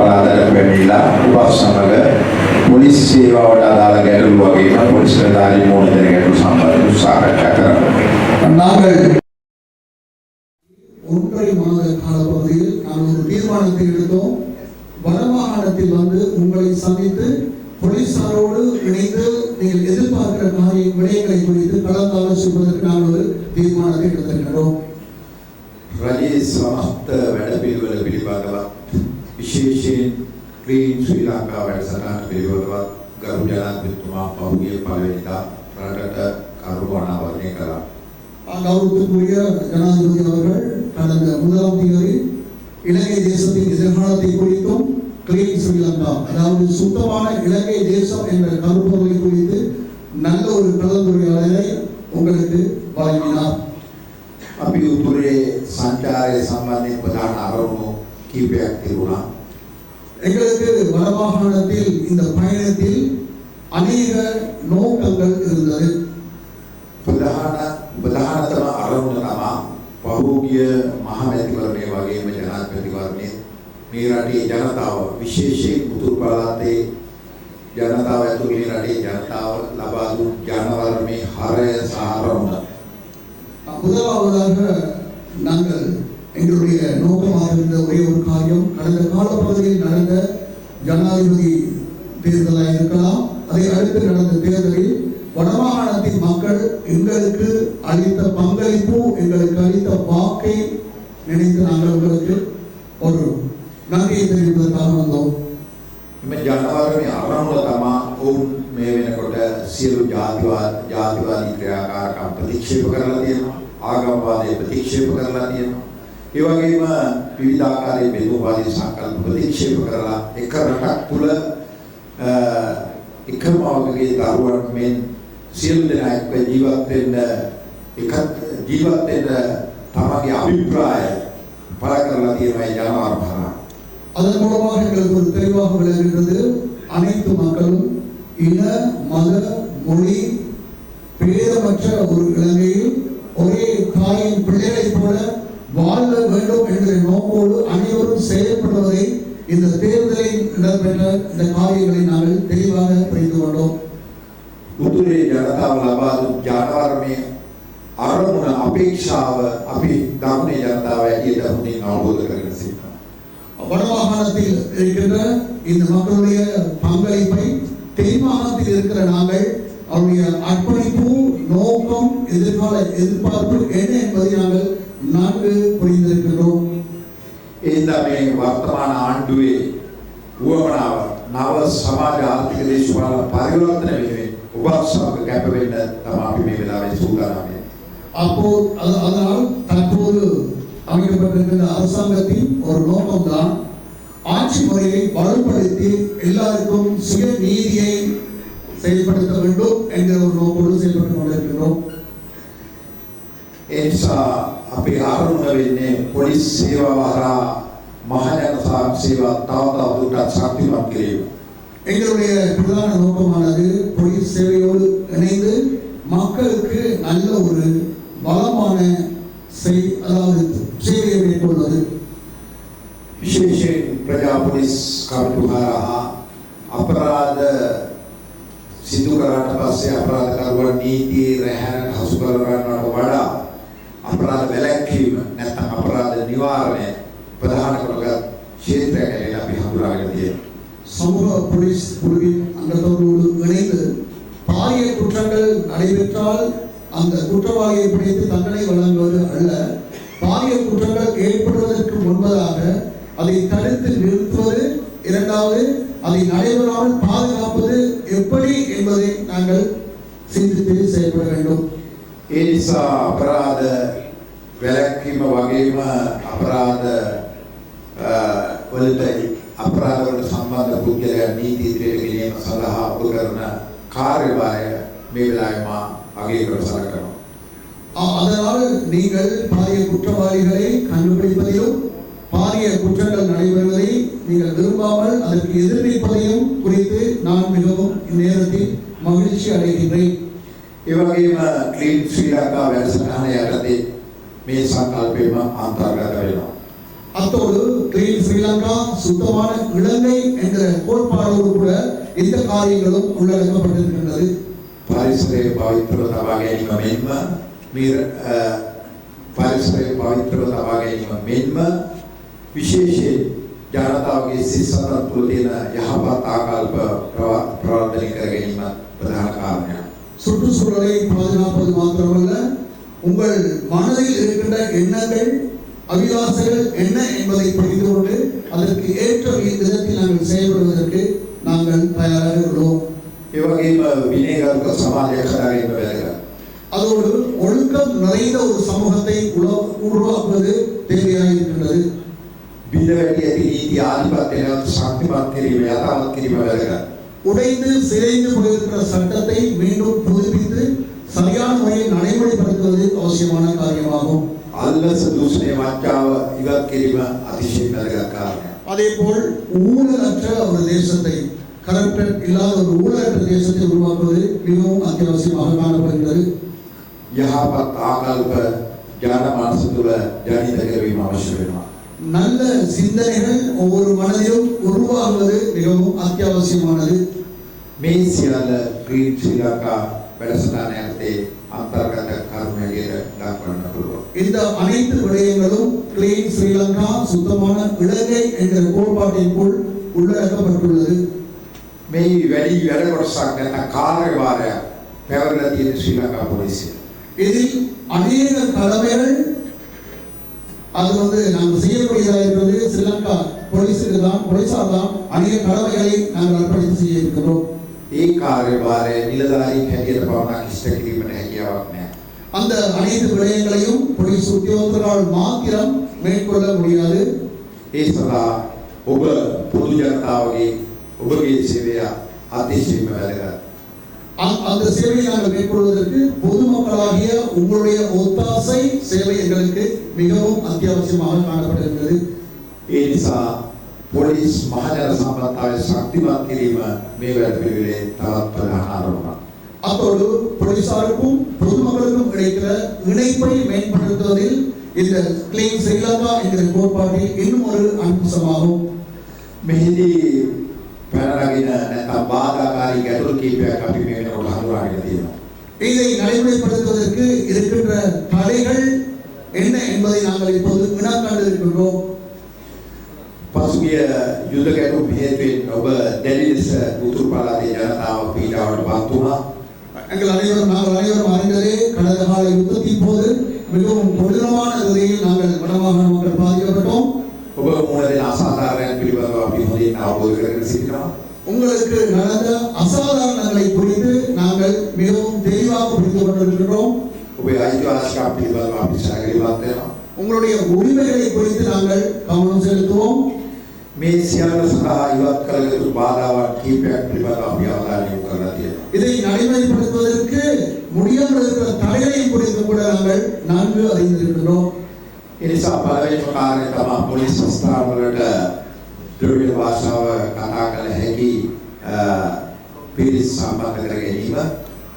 උතුරු පළාතට පැමිණිලා උපස් සමග පොලිස් සේවාවට අදාළ ගැටලු වගේම පොලිස් නිලධාරී මුහුණ දෙන ගැටලු සම්බන්ධව සාකච්ඡා කරනවා. நாங்கள் ஒன்றரை மாத காலப்பகுதியில் நாங்கள் ஒரு தீர்மானத்தை எடுத்தோம் வடமாகாணத்தில் வந்து உங்களை சந்தித்து போலீசாரோடு இணைந்து நீங்கள் எதிர்பார்க்கிற காரிய விடயங்களை குறித்து கலந்து ஆலோசிப்பதற்கு நாங்கள் ஒரு தீர்மானத்தை எடுத்திருக்கிறோம் රජයේ සමස්ත වැඩපිළිවෙල පිළිබඳවත් විශේෂයෙන් ක්‍රීන් ශ්‍රී ලංකා වැඩසටහන පිළිබඳවත් ගරු ජනාධිපතිතුමා පහුගිය පළවෙනිදා රටට කරුණු අනාවරණය කළා. கௌரவத்துக்குரிய ஜனாதிபதி அவர்கள் கடந்த முதலாம் தேதி இலங்கை தேசத்தின் எதிர்காலத்தை குறித்தும் கிளீன் ஸ்ரீலங்கா அதாவது சுத்தமான இலங்கை தேசம் என்ற கருப்பொருளை குறித்து நல்ல ஒரு கலந்துரையாடலை உங்களுக்கு வழங்கினார் අපි උතුරේ සංචාරය සම්බන්ධයෙන් ප්‍රධාන අරමුණු කීපයක් තිබුණා. எங்களுக்கு வடமாகாணத்தில் இந்த பயணத்தில் அநேக நோக்கங்கள் இருந்தது ප්‍රධාන ප්‍රධානතම අරමුණ තමා පහුගිය මහමැතිවරණය වගේම ජනාධිපතිවරණය මේ රටේ ජනතාව විශේෂයෙන් උතුරු පළාතේ ජනතාව ඇතුළු මේ රටේ ජනතාව ලබා දුන් ජනවරමේ හරය සහ අරමුණ முதலாவதாக நாங்கள் எங்களுடைய நோக்கமாக இருந்த ஒரே ஒரு காரியம் கடந்த காலப்பகுதியில் நடந்த ஜனாதிபதி தேர்தலாக இருக்கலாம் அதை அடுத்து நடந்த தேர்தலில் வடமாகாணத்தின் மக்கள் எங்களுக்கு அளித்த பங்களிப்பு எங்களுக்கு அளித்த வாக்கை நினைத்து நாங்கள் உங்களுக்கு ஒரு நன்றியை தெரிவிப்பதற்காக வந்தோம் එම ජනවරමේ අරමුණ තමා ඔවුන් මේ වෙනකොට සියලු ජාතිවාද ජාතිවාදී ක්‍රියාකාරකම් ප්‍රතික්ෂේප කරලා තියෙනවා ආගම්වාදය ප්‍රතික්ෂේප කරලා තියෙනවා ඒ වගේම විවිධාකාරයේ බෙදුම්වාදී සංකල්ප ප්‍රතික්ෂේප කරලා එක රටක් තුළ අ, එකම වගේ දරුවන් මෙන් සියලු දෙනා එක්ක ජීවත් වෙන්න එකත් ජීවත් වෙන්න තමගේ අභිප්‍රාය පළ කරලා තියෙනවා ඒ ජනවර හරහා அதன் மூலமாக எங்களுக்கு ஒரு தெளிவாக விளங்குகிறது அனைத்து மக்களும் இன மத மொழி பேதமற்ற ஒரு இலங்கையில் ஒரே தாயின் பிள்ளைகளைப் போல வாழ வேண்டும் என்ற நோக்கோடு அனைவரும் செயல்படுவதை இந்த தேர்தலில் இடம்பெற்ற இந்த காரியங்களை நாங்கள் தெளிவாக புரிந்து கொண்டோம் උතුරේ ජනතාව ලබා දුන් ජනවරමේ අරමුණ අපේක්ෂාව අපි දකුණේ ජනතාව ඇටියට හොඳින් අවබෝධ කරගෙන සිටිනවා. வடமாகாணத்தில் இருக்கின்ற இந்த மக்களுடைய பங்களிப்பை தென்மாகாணத்தில் இருக்கிற நாங்கள் அவருடைய அர்ப்பணிப்பு நோக்கம் எதிர்கால எதிர்பார்ப்பு என்ன என்பதை நாங்கள் நன்கு புரிந்திருக்கின்றோம் එහින්දා මේ වර්තමාන ආණ්ඩුවේ උවමනාව නව සමාජ ආර්ථික දේශපාලන පරිවර්තන වෙනුවෙන් ඔබ සමග කැප වෙන්න තමයි අපි මේ වෙලාවේ සූදානම් වෙන්නේ. அப்போ அது- அதனால் தற்போது அமைக்கப்பட்டிருக்கிற அரசாங்கத்தின் ஒரு நோக்கம்தான் ஆட்சி முறையை வலுப்படுத்தி எல்லாருக்கும் சுய நீதியை செயல்படுத்த வேண்டும் என்கிற ஒரு நோக்கோடு செயல்பட்டு கொண்டிருக்கின்றோம் ඒ නිසා අපේ ආරමුණ වෙන්නේ පොලිස් සේවාව හරහා මහජන සේවා තව තවදුරටත් ශක්තිමත් කිරීම. எங்களுடைய பிரதான நோக்கமானது போலீஸ் சேவையோடு இணைந்து மக்களுக்கு நல்ல ஒரு பலமான செய் அதாவது சேவையை மேற்கொள்வது විශේෂයෙන් ප්‍රජා පොලිස් කමිටු හරහා අපරාධ සිදු කරාට පස්සේ අපරාධකරුවන් නීතියේ රැහැනට හසු කර ගන්නවට වඩා අපරාධ වැළැක්වීම නැත්නම් අපරාධ නිවාරණය ප්‍රධාන කොටගත් ක්ෂේත්‍රයක් ඇරෙලා අපි හඳුනාගෙන තියෙනවා. சமூக போலீஸ் குழுவின் அங்கத்தவர்களோடு இணைந்து பாரிய குற்றங்கள் நடைபெற்றால் அந்த குற்றவாளியை பிடித்து தண்டனை வழங்குவது அல்ல பாரிய குற்றங்கள் ஏற்படுவதற்கு முன்பதாக அதை தடுத்து நிறுத்துவது இரண்டாவது அதை நடைபெறாமல் பாதுகாப்பது எப்படி என்பதை நாங்கள் சிந்தித்து செயல்பட வேண்டும் ඒ නිසා අපරාධ වැළැක්වීම වගේම අපරාධ අ, වලට අපරාධ වලට සම්බන්ධ පුද්ගලයන් නීති ඉදිරියට ගෙනීම සඳහා ඔබ කරන කාර්යභාරය මේ වෙලාවේ මා අගය කර සලකනවා. ஆ- அதனால் நீங்கள் பாரிய குற்றவாளிகளை கண்டுபிடிப்பதிலும் பாரிய குற்றங்கள் நடைபெறுவதை நீங்கள் விரும்பாமல் அதற்கு எதிர்நீப்பதையும் குறித்து நான் மிகவும் இந்நேரத்தில் மகிழ்ச்சி அடைகின்றேன் ඒ වගේම ක්ලීන් ශ්‍රී ලංකා වැඩසටහන යටතේ මේ සංකල්පයම අන්තර්ගත වෙනවා. அத்தோடு கிளீன் ஸ்ரீலங்கா சுத்தமான இலங்கை என்ற கோட்பாடோடு கூட இந்த காரியங்களும் உள்ளடக்கப்பட்டிருக்கின்றது පරිසරය පවිත්‍රව තබා ගැනීම මෙන්ම මේ අ, පරිසරය පවිත්‍රව තබා ගැනීම මෙන්ම විශේෂයෙන් ජනතාවගේ සිත් සතන් තුළ තියෙන යහපත් ආකල්ප ප්‍රව- ප්‍රවර්ධනය කර ගැනීම ප්‍රධාන කාරණයක්. சுற்றுச்சூழலை பாதுகாப்பது மாத்திரமல்ல உங்கள் மனதில் இருக்கின்ற எண்ணங்கள் அபிலாசைகள் என்ன என்பதை புரிந்து கொண்டு அதற்கு ஏற்ற விதத்தில் நாங்கள் செயல்படுவதற்கு நாங்கள் தயாராக உள்ளோம். அதோடு ஒழுக்கம் நிறைந்த ஒரு சமூகத்தை உருவாக்குவது தேவையாக இருக்கின்றது. உடைந்து சிதைந்து போயிருக்கிற சட்டத்தை மீண்டும் புதுப்பித்து சரியான முறையில் நடைமுறைப்படுத்துவது அவசியமான காரியமாகும். அல்ல சந்தோஷனை மாற்றாவ இவக்கிரிம அதிசயம் நல்காக்கார் அதே போல் ஊழலற்ற ஒரு தேசத்தை கரப்டட் இல்லாத ஒரு ஊழலற்ற தேசத்தை உருவாக்குவது மிகவும் அத்தியாவசியமாக காணப்படுகிறது. யஹாபத் ஆகால்ப ஞான மனசுத்துவ ஜானி தகர்வையும் அவசியம் வேணும் நல்ல சிந்தனைகள் ஒவ்வொரு மனதிலும் உருவாகுவது மிகவும் அத்தியாவசியமானது මේ සියල්ල ග්‍රීන් ශ්‍රී ලංකා වැඩසටහන යටතේ අන්තර්ගත කර්ම හැටියට දක්වන්න පුළුවන්. இந்த அனைத்து விடயங்களும் கிளீன் ஸ்ரீலங்கா சுத்தமான இலங்கை என்ற கோட்பாட்டிற்குள் உள்ளடக்கப்பட்டுள்ளது මේ වැඩි වැඩ කොටසක් නැත්නම් කාර්යභාරයක් පැවරලා තියෙන ශ්‍රී ලංකා පොලිසිය. இதில் அநேக கடமைகள் அது வந்து நாங்கள் செய்யக்கூடியதாக இருக்கிறது ஸ்ரீலங்கா போலீஸுக்கு தான் போலீஸார் தான் அநேக கடமைகளை நாங்கள் அர்ப்பணித்து செய்ய இருக்கிறோம் ඒ කාර්යභාරය නිලධාරීන් හැටියට පමණක් ඉෂ්ට කිරීමට හැකියාවක් නැහැ. அந்த அனைத்து விடயங்களையும் போலீஸ் உத்தியோகர்களால் மாத்திரம் மேற்கொள்ள முடியாது ඒ සඳහා ඔබ පොදු ජනතාවගේ ඔබගේ සේවය අතිශයින්ම වැදගත්. அந்த- அந்த சேவையை நாங்கள் மேற்கொள்வதற்கு பொதுமக்களாகிய உங்களுடைய ஒத்தாசை சேவை எங்களுக்கு மிகவும் அத்தியாவசியமாக காணப்படுகிறது ඒ නිසා පොලිස් මහජන සම්බන්ධතාවය ශක්තිමත් කිරීම මේ වැඩපිළිවෙලේ තවත් ප්‍රධාන අරමුණක්. அத்தோடு போலீசாருக்கும் பொதுமக்களுக்கும் கிடைக்கிற இணைப்பை மேம்படுத்துவதில் இந்த கிளீன் ஸ்ரீலங்கா என்கிற கோட்பாட்டில் இன்னும் ஒரு அம்சமாகும் මෙහිදී පැනනගෙන නැත්නම් බාධාකාරී ගැටලු කීපයක් අපි මේ වෙනකොට හඳුනාගෙන තියෙනවා. இதை நடைமுறைப்படுத்துவதற்கு இருக்கின்ற தடைகள் என்ன என்பதை நாங்கள் இப்போது வினாக்காண்டு இருக்கின்றோம் පසුගිය යුද ගැටුම් හේතුවෙන් ඔබ දැඩි ලෙස උතුරු පළාතේ ජනතාව පීඩාවට පත් වුණා. எங்கள் அனைவரும் நாங்கள் அனைவரும் அறிந்ததே கடந்த கால யுத்தத்தின் போது மிகவும் கொடூரமான ரீதியில் நாங்கள் வடமாகாண மக்கள் பாதிக்கப்பட்டோம் ඔබ මුණ දෙන අසාධාරණයන් පිළිබඳව අපි හොඳින් අවබෝධ කරගෙන සිටිනවා. உங்களுக்கு நடந்த அசாதாரணங்களை கொண்டிருக்கிறோம் ඔබේ අයිතිවාසිකම් පිළිබඳව අපි සැලකිලිමත් වෙනවා. உங்களுடைய உரிமைகளை குறித்து நாங்கள் கவனம் செலுத்துவோம் මේ සියල්ල සඳහා ඉවත් කළ යුතු බාධාවන් කීපයක් පිළිබඳව අපි අවධානය යොමු කරලා තියෙනවා. இதை நடைமுறைப்படுத்துவதற்கு முடியாமல் இருக்கிற தடைகளை குறித்து கூட நாங்கள் நன்கு அறிந்திருக்கிறோம் ඒ නිසා පළවෙනිම කාරණය තමයි පොලිස් ස්ථානවලට ද්‍රව්‍ය භාෂාව කතා කළ හැකි අ, පිරිස් සම්බන්ධ කර ගැනීම.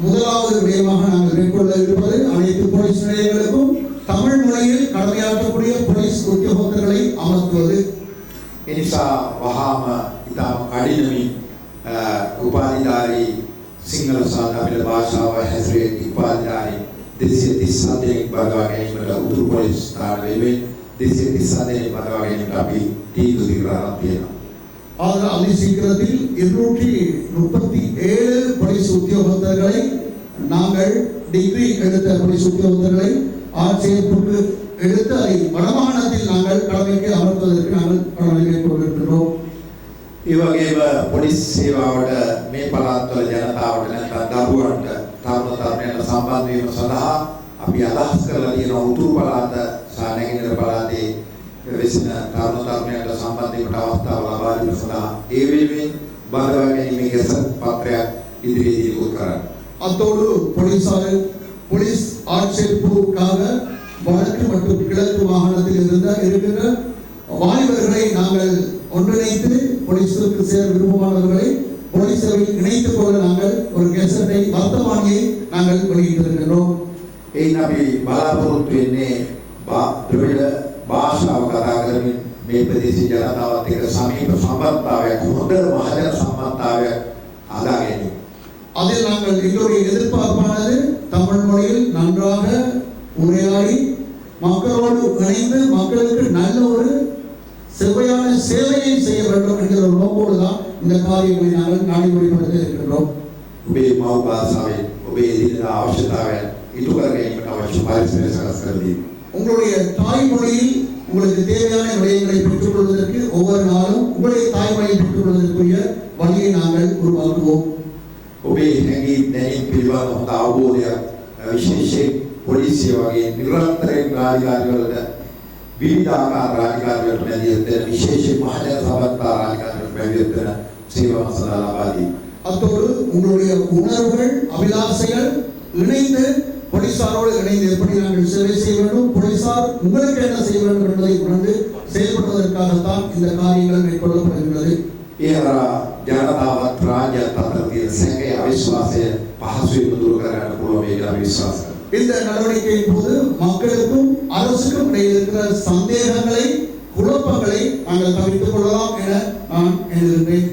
முதலாவது விடயமாக நாங்கள் மேற்கொள்ள இருப்பது அனைத்து போலீஸ் நிலையங்களுக்கும் தமிழ் மொழியில் கடமையாற்றக்கூடிய போலீஸ் உத்தியோகத்தர்களை அமர்த்துவது ඒ නිසා වහාම ඉතාම කඩිනමින් අ, උපාධිධාරී සිංහල සහ තමිළ භාෂාව හැසිරෙන උපාධිධාරී 237 දෙනෙක් බඳවා ගැනීමට උතුරු පොලිස් ස්ථාන වෙනුවෙන් 237 දෙනෙක් බඳවා ගැනීමට අපි තීන්දුව දීලා තියෙනවා. ஆக அதி சீக்கிரத்தில் இருநூற்றி முப்பத்தி ஏழு போலீஸ் உத்தியோகத்தர்களை நாங்கள் டிகிரி எடுத்த போலீஸ் உத்தியோகத்தர்களை ஆட்சேர்ப்புக்கு எடுத்து அதை வடமாகாணத்தில் நாங்கள் கடமைக்கு அமர்த்துவதற்கு நாங்கள் கடமை மேற்கொண்டிருக்கிறோம் ඒ වගේම පොලිස් සේවාවට මේ පළාත්වල ජනතාවට නැත්නම් දරුවන්ට තරුණ තරුණයන්ට සම්බන්ධ වීම සඳහා අපි අදහස් කරලා තියෙන උතුරු පළාත සහ නැගෙනහිර පළාතේ වෙසෙන තරුණ තරුණයන්ට සම්බන්ධ වීමට අවස්ථාව ලබා දීම සඳහා ඒ වෙනුවෙන් බඳවා ගැනීමේ ගැසට් පත්‍රයක් ඉදිරියේදී නිකුත් කරන්න. அத்தோடு போலீசார் போலீஸ் ஆட்சேர்ப்புக்காக வடக்கு மற்றும் கிழக்கு மாகாணத்தில் இருந்த இருக்கின்ற வாலிபர்களை நாங்கள் ஒன்றிணைத்து போலீஸுக்கு சேர விருப்பமானவர்களை போலீஸ் சேவையில் இணைத்துக் கொள்ள நாங்கள் ஒரு கெசட்டை வர்த்தமானியை நாங்கள் வெளியிட்டிருக்கின்றோம் එයින් අපි බලාපොරොත්තු වෙන්නේ බා- ද්‍රවිඩ භාෂාව කතා කරමින් මේ ප්‍රදේශයේ ජනතාවත් එක්ක සමීප සම්බන්ධතාවයක් හොඳ මහජන සම්බන්ධතාවයක් හදා ගැනීම. அதில் நாங்கள் எங்களுடைய எதிர்பார்ப்பானது தமிழ் மொழியில் நன்றாக உரையாடி மக்களோடு இணைந்து மக்களுக்கு நல்ல ஒரு செவ்வையான சேவையை செய்ய வேண்டும் என்கிற ஒரு நோக்கோடு தான் இந்த காரியங்களை நாங்கள் நடைமுறைப்படுத்த இருக்கின்றோம் ඔබේ මව් භාෂාවෙන් ඔබේ එදිනෙදා අවශ්‍යතාවයන් ඉටු කර ගැනීමට අවශ්‍ය පරිසරය සකස් කර දීම. உங்களுடைய தாய்மொழியில் உங்களுக்கு தேவையான விடயங்களை பெற்றுக்கொள்வதற்கு ஒவ்வொரு நாளும் உங்களுடைய தாய்மொழியை பெற்றுக்கொள்வதற்குரிய வழியை நாங்கள் உருவாக்குவோம் ඔබේ හැඟීම් දැනීම් පිළිබඳ හොඳ අවබෝධයක් අ, විශේෂයෙන් පොලිසිය වගේ නිරන්තරයෙන් රාජකාරිවලට විවිධාකාර රාජකාරිවලට මැදිහත් වෙන විශේෂයෙන් මහජන සම්බන්ධතා රාජකාරිවලට මැදිහත් වෙන සේවා මසලා ලබා දීම. அத்தோடு உங்களுடைய உணர்வுகள் அபிலாசைகள் இணைந்து போலீசாரோடு இணைந்து எப்படி நாங்கள் சேவை செய்ய இந்த காரியங்கள் மேற்கொள்ளப்படுகின்றது ඒ හරහා ජනතාවත් රාජ්‍යත් අතර තියෙන සැකය අවිශ්වාසය පහසුවෙන් දුරු කරගන්න පුළුවන් මේක අපි විශ්වාස කරනවා. இந்த நடவடிக்கையின் போது மக்களுக்கும் அரசுக்கும் இடையில் இருக்கிற சந்தேகங்களை குழப்பங்களை நாங்கள் தவிர்த்துக் கொள்ளலாம் என நான் எண்ணுகின்றேன்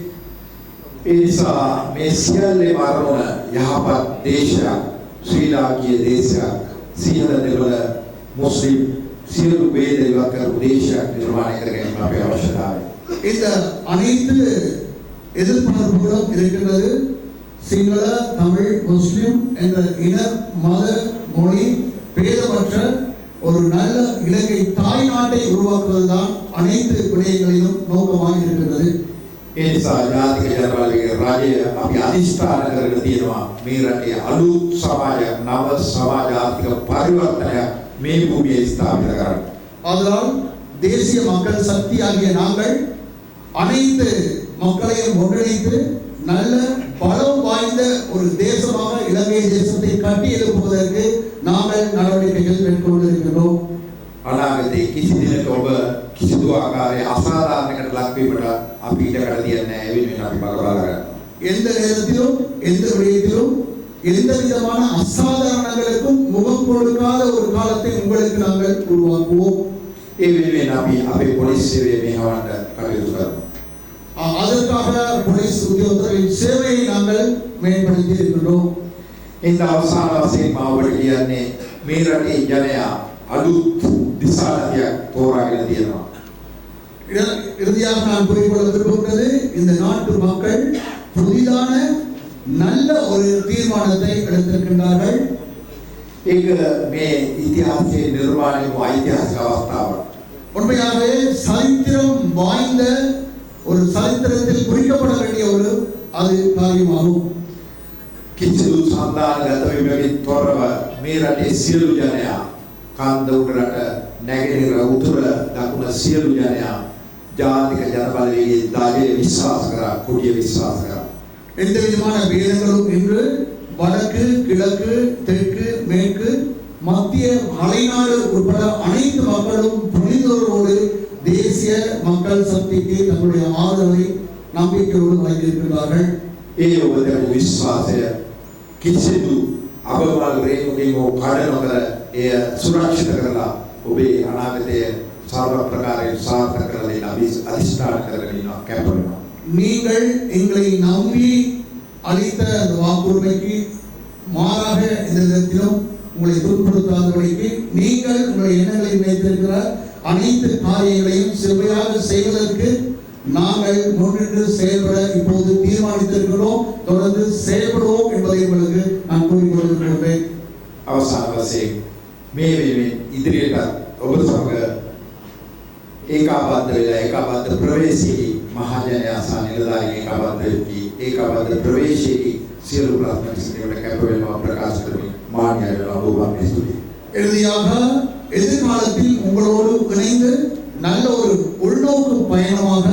ඒ නිසා මේ සියල්ලේ මරණ යහපත් දේශයක් ශ්‍රී ලාංකීය දේශයක් සියල දෙවල මුස්ලිම් සියලු වේද ඉවත් කරපු දේශයක් නිර්මාණය කර ගැනීම අපේ අවශ්‍යතාවය. இந்த அனைத்து எதிர்பார்ப்புகளும் இருக்கின்றது சிங்கள தமிழ் முஸ்லிம் என்ற இன மத மொழி பேதமற்ற ஒரு நல்ல இலங்கை தாய் நாட்டை உருவாக்குவதுதான் அனைத்து விடயங்களிலும் நோக்கமாக இருக்கின்றது ඒ නිසා ජාතික ජනබලයේ රාජ්‍ය අපි අධිෂ්ඨාන කරගෙන තියෙනවා මේ රටේ අලුත් සමාජයක් නව සමාජ ආර්ථික පරිවර්තනයක් මේ භූමියේ ස්ථාපිත කරන්න. அதனால் தேசிய மக்கள் சக்தி ஆகிய நாங்கள் அனைத்து மக்களையும் ஒன்றிணைத்து நல்ல பலம் வாய்ந்த ஒரு தேசமாக இலங்கை தேசத்தை கட்டி எழுப்புவதற்கு நாங்கள் நடவடிக்கைகள் மேற்கொண்டிருக்கின்றோம் අනාගතයේ කිසි දිනක ඔබ කිසිදු ආකාරයේ අසාධාරණයකට ලක්වීමට අපි ඊට කඩ තියන්නේ නැහැ. ඒ වෙනුවෙන් අපි බල බල කරනවා. எந்த நேரத்திலும் எந்த விடயத்திலும் எந்த விதமான அசாதாரணங்களுக்கும் முகம் கொடுக்காத ஒரு காலத்தை உங்களுக்கு நாங்கள் உருவாக்குவோம் ඒ වෙනුවෙන් අපි අපේ පොලිස් සේවය මෙහෙවන්න කටයුතු කරනවා. அ- அதற்காக போலீஸ் உத்தியோகத்தர்களின் சேவையை நாங்கள் மேம்படுத்தி இருக்கின்றோம் එන්න අවසාන වශයෙන් මම ඔබට කියන්නේ මේ රටේ ජනයා අලුත් දිශානතියක් තෝරාගෙන තියෙනවා. இறு- இறுதியாக நான் கூறிக்கொள்ள விரும்புகிறது இந்த நாட்டு மக்கள் புதிதான நல்ல ஒரு தீர்மானத்தை எடுத்திருக்கின்றார்கள் ඒක මේ ඉතිහාසයේ නිර්මාණය වූ ඓතිහාසික අවස්ථාවක්. உண்மையாகவே சரித்திரம் வாய்ந்த ஒரு சரித்திரத்தில் குறிக்கப்பட வேண்டிய ஒரு அது காரியமாகும் කිසිදු සන්දානගත වීමකින් තොරව මේ රටේ සියලු ජනයා කන්ද උඩරට නැගෙනහිර උතුර දකුණ සියලු ජනයා ජාතික ජනබලවේගයේ දාජය විශ්වාස කරා කුඩිය විශ්වාස කරා. எந்த விதமான வேதங்களும் இன்று வடக்கு கிழக்கு தெற்கு மேற்கு மத்திய மலைநாடு உட்பட அனைத்து மக்களும் புனிதரோடு தேசிய மக்கள் சக்திக்கு தங்களுடைய ஆதரவை நம்பிக்கையோடு வழங்கியிருக்கிறார்கள் ඒ ඔබ දැකපු විශ්වාසය කිසිදු අබමල් රේණුකින් හෝ කඩ නොකර එය සුරක්ෂිත කරලා ඔබේ අනාගතය සර්ව ප්‍රකාරයෙන් සාර්ථක කරලා දෙන්න අපි අධිෂ්ඨාන කරගෙන ඉන්නවා කැප වෙනවා. நீங்கள் எங்களை நம்பி அளித்த அந்த வாக்குறுதிக்கு மாறாக இந்த விதத்திலும் உங்களை துன்புறுத்தாதபடிக்கு நீங்கள் உங்களுடைய எண்ணங்களை நினைத்திருக்கிற அனைத்து காரியங்களையும் செவ்வையாக செய்வதற்கு நாங்கள் முன்னின்று செயல்பட இப்போது தீர்மானித்திருக்கிறோம் தொடர்ந்து செயல்படுவோம் என்பதை உங்களுக்கு நான் கூறிக்கொண்டிருக்கிறேன் අවසාන වශයෙන් මේ වෙනුවෙන් ඉදිරියට ඔබ සමග ඒකාබද්ධ වෙලා ඒකාබද්ධ ප්‍රවේශයේ මහජනයා සහ නිලධාරීන් ඒකාබද්ධ වෙති ඒකාබද්ධ ප්‍රවේශයේ සියලු ප්‍රාථමික සිදුවට කැප වෙනවා ප්‍රකාශ කරමින් මාන්‍ය වෙනවා ඔබ මේ ස්තුතියි இறுதியாக எதிர்காலத்தில் உங்களோடு இணைந்து நல்ல ஒரு உள்நோக்கு பயணமாக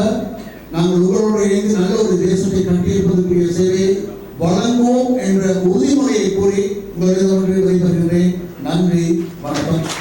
நாங்கள் உங்களோடு இணைந்து நல்ல ஒரு தேசத்தை கட்டியிருப்பதற்குரிய சேவையை வழங்குவோம் என்ற உறுதிமொழியை கூறி உங்களிடம் விடைபெறுகிறேன் நன்றி வணக்கம்